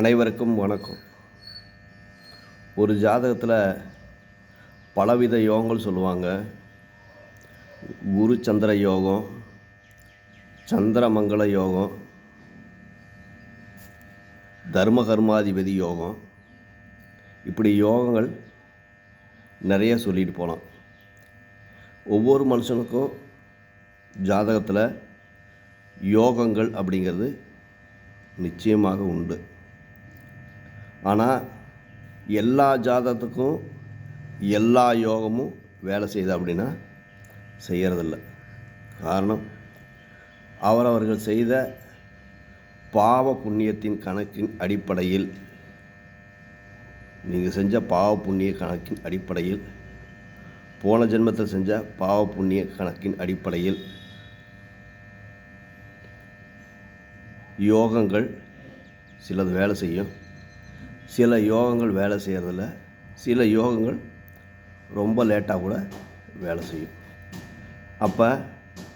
அனைவருக்கும் வணக்கம். ஒரு ஜாதகத்தில் பலவித யோகங்கள் சொல்லுவாங்க. குரு சந்திர யோகம் சந்திரமங்கள யோகம் தர்ம கர்மாதிபதி யோகம். இப்படி யோகங்கள் நிறைய சொல்லிட்டு போகலாம் ஒவ்வொரு மனுஷனுக்கும் ஜாதகத்தில் யோகங்கள் அப்படிங்கிறது நிச்சயமாக உண்டு. ஆனால் எல்லா ஜாதகத்துக்கும் எல்லா யோகமும் வேலை செய்யுது அப்படின்னா செய்கிறதில்ல காரணம் அவரவர்கள் செய்த பாவ புண்ணியத்தின் கணக்கின் அடிப்படையில் நீங்கள் செஞ்ச பாவ புண்ணிய கணக்கின் அடிப்படையில் போன ஜென்மத்தில் செஞ்ச பாவ புண்ணிய கணக்கின் அடிப்படையில் யோகங்கள் சிலது வேலை செய்யும். சில யோகங்கள் வேலை செய்கிறதில்ல சில யோகங்கள் ரொம்ப லேட்டாக கூட வேலை செய்யும். அப்போ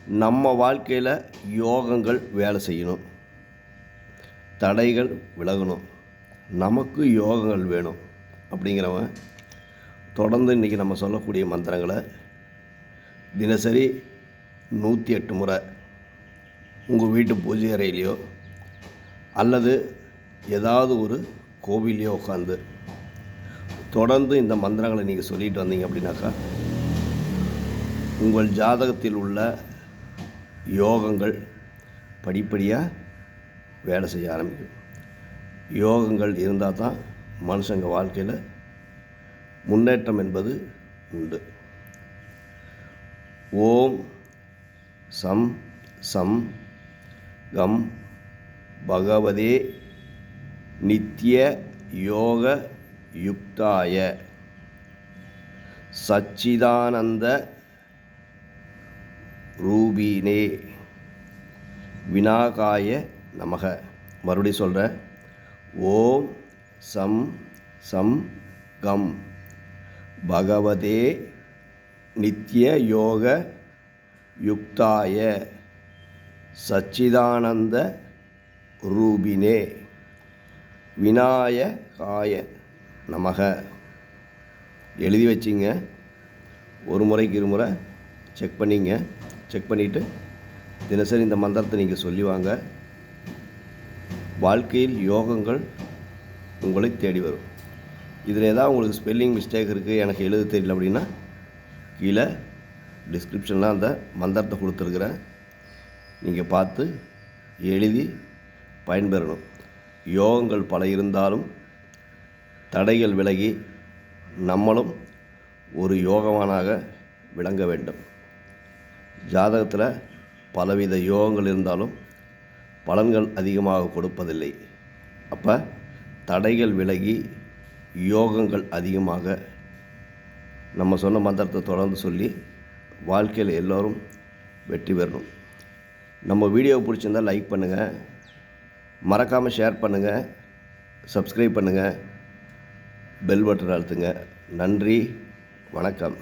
நம்ம வாழ்க்கையில் யோகங்கள் வேலை செய்யணும். தடைகள் விலகணும். நமக்கு யோகங்கள் வேணும் அப்படிங்கிறவன் தொடர்ந்து இன்றைக்கி நம்ம சொல்லக்கூடிய மந்திரங்களை தினசரி நூற்றி எட்டு முறை உங்கள் வீட்டு பூஜை அறையிலையோ அல்லது ஏதாவது ஒரு கோவிலே உட்காந்து தொடர்ந்து இந்த மந்திரங்களை நீங்கள் சொல்லிட்டு வந்தீங்க அப்படின்னாக்கா உங்கள் ஜாதகத்தில் உள்ள யோகங்கள் படிப்படியாக வேலை செய்ய ஆரம்பிக்கும். யோகங்கள் இருந்தால் தான் மனுஷங்க வாழ்க்கையில் முன்னேற்றம் என்பது உண்டு. ஓம் சம் சம் கம் பகவதே நித்திய யோக யுக்தாய. சச்சிதானந்த ரூபினே. வினாகாய நமக. மறுபடி சொல்கிறேன் ஓம் சம் சம் கம். பகவதே நித்திய யோக யுக்தாய. சச்சிதானந்த ரூபினே. விநாயகாய நமக. எழுதி வச்சிங்க. ஒரு முறைக்கு இருமுறை செக் பண்ணிங்க. செக் பண்ணிவிட்டு தினசரி இந்த மந்திரத்தை நீங்கள் சொல்லி வாங்க. வாழ்க்கையில் யோகங்கள் உங்களை தேடி வரும். இதில் ஏதாவது உங்களுக்கு ஸ்பெல்லிங் மிஸ்டேக் இருக்குது எனக்கு எழுத தெரியல அப்படின்னா கீழே டிஸ்கிரிப்ஷனில் அந்த மந்திரத்தை கொடுத்துருக்குறேன். நீங்கள் பார்த்து எழுதி பயன்பெறணும். யோகங்கள் பல இருந்தாலும் தடைகள் விலகி நம்மளும் ஒரு யோகவானாக விளங்க வேண்டும். ஜாதகத்தில் பலவித யோகங்கள் இருந்தாலும் பலன்கள் அதிகமாக கொடுப்பதில்லை. அப்போ தடைகள் விலகி யோகங்கள் அதிகமாக நம்ம சொன்ன மந்திரத்தை தொடர்ந்து சொல்லி வாழ்க்கையில் எல்லோரும் வெற்றி பெறணும். நம்ம வீடியோ பிடிச்சிருந்தால் லைக் பண்ணுங்கள் மறக்காமல் ஷேர் பண்ணுங்கள் சப்ஸ்கிரைப் பண்ணுங்கள் பெல் பட்டன் அழுத்துங்க. நன்றி வணக்கம்.